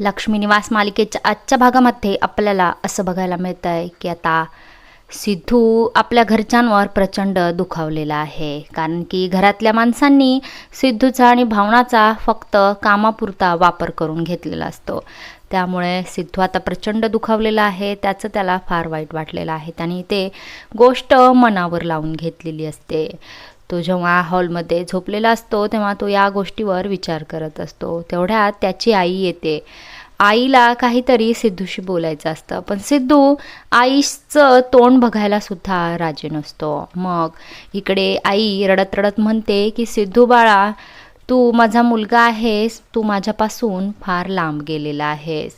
लक्ष्मी निवास मालिकेच्या आजच्या भागामध्ये आपल्याला असं बघायला मिळतं आहे की आता सिद्धू आपल्या घरच्यांवर प्रचंड दुखावलेला आहे. कारण की घरातल्या माणसांनी सिद्धूचा आणि भावनाचा फक्त कामापुरता वापर करून घेतलेला असतो. त्यामुळे सिद्धू आता प्रचंड दुखावलेला आहे. त्याचं त्याला फार वाईट वाटलेलं आहे. त्याने ते गोष्ट मनावर लावून घेतलेली असते. तो जेव्हा हॉलमध्ये झोपलेला असतो तेव्हा तो या गोष्टीवर विचार करत असतो. तेवढ्यात त्याची आई येते. आईला काहीतरी सिद्धूशी बोलायचं असतं. पण सिद्धू आईचं तोंड बघायला सुद्धा राजी नसतो. मग इकडे आई रडत रडत म्हणते की सिद्धू बाळा तू माझा मुलगा आहेस. तू माझ्यापासून फार लांब गेलेला आहेस.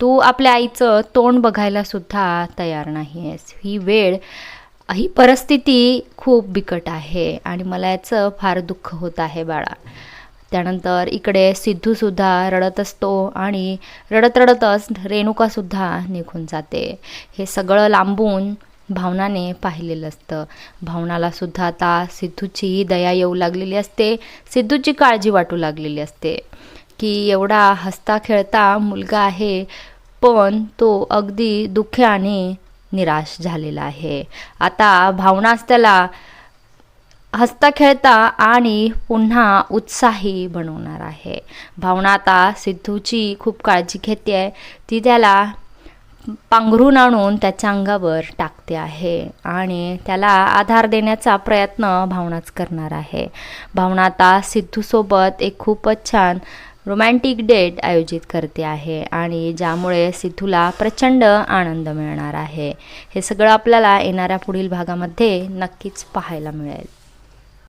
तू आपल्या आईचं तोंड बघायला सुद्धा तयार नाही आहेस ही वेळ ही परिस्थिती खूप बिकट आहे आणि मला याचं फार दुःख होत आहे बाळा. त्यानंतर इकडे सिद्धूसुद्धा रडत असतो आणि रडत रडतच रेणुकासुद्धा निघून जाते. हे सगळं लांबून भावनाने पाहिलेलं असतं. भावनालासुद्धा आता सिद्धूची दया येऊ लागलेली असते सिद्धूची काळजी वाटू लागलेली असते. की एवढा हसता खेळता मुलगा आहे पण तो अगदी दुःखाने निराश झालेला आहे. आता भावनाच त्याला हसता खेळता आणि पुन्हा उत्साही बनवणार आहे. भावना आता सिद्धूची खूप काळजी घेते. आहे ती त्याला पांघरून आणून त्याच्या अंगावर टाकते आहे आणि त्याला आधार देण्याचा प्रयत्न भावनाच करणार आहे. भावना आता सिद्धूसोबत एक खूपच छान रोमॅन्टिक डेट आयोजित करते आहे आणि ज्यामुळे सिद्धूला प्रचंड आनंद मिळणार आहे. हे सगळं आपल्याला येणाऱ्या पुढील भागामध्ये नक्कीच पाहायला मिळेल.